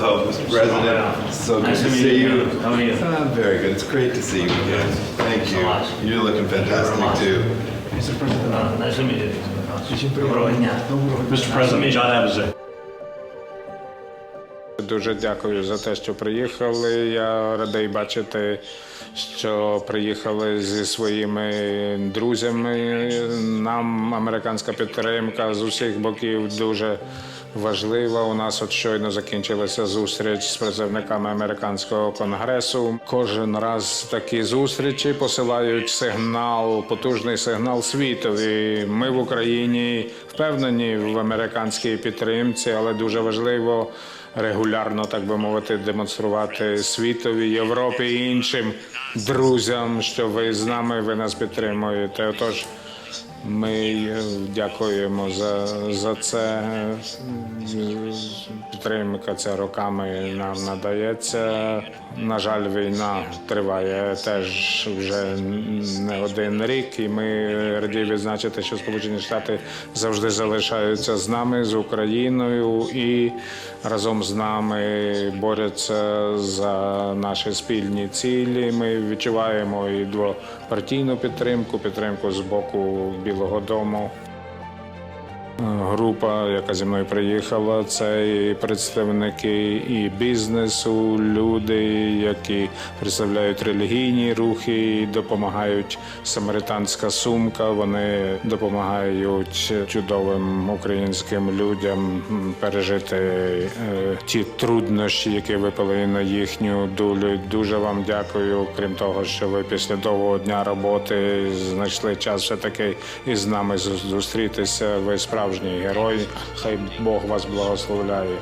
Hello, Mr. President. So good Nice to to meet see you. you. How are you? I'm very good. It's great to see you again. Thank you. so. You're looking fantastic too. Uh, Nice to meet you. Доброго дня. Mr. President, John Abuze. Дуже дякую за те, що приїхали. Я радий бачити, що приїхали зі своїми друзями. Нам американська підтримка з усіх боків дуже важлива. У нас от щойно закінчилася зустріч з представниками американського конгресу. Кожен раз такі зустрічі посилають сигнал, потужний сигнал світові. Ми в Україні впевнені в американській підтримці, але дуже важливо регулярно, так би мовити, демонструвати світові, Європі і іншим друзям, що ви з нами, ви нас підтримуєте. Отож, ми е, дякуємо за, за це. Підтримка ця роками нам надається. На жаль, війна триває теж вже не один рік, і ми раді відзначити, що Сполучені Штати завжди залишаються з нами, з Україною, і разом з нами борються за наші спільні цілі. Ми відчуваємо і двопартійну підтримку, підтримку з боку Білого Дому. Група, яка зі мною приїхала, це і представники і бізнесу, люди, які представляють релігійні рухи, і допомагають самаританська сумка. Вони допомагають чудовим українським людям пережити е, ті труднощі, які випали на їхню долю. Дуже вам дякую. Крім того, що ви після довгого дня роботи знайшли час все таки із нами зустрітися. Ви справжній герой. Хай Бог вас благословляє.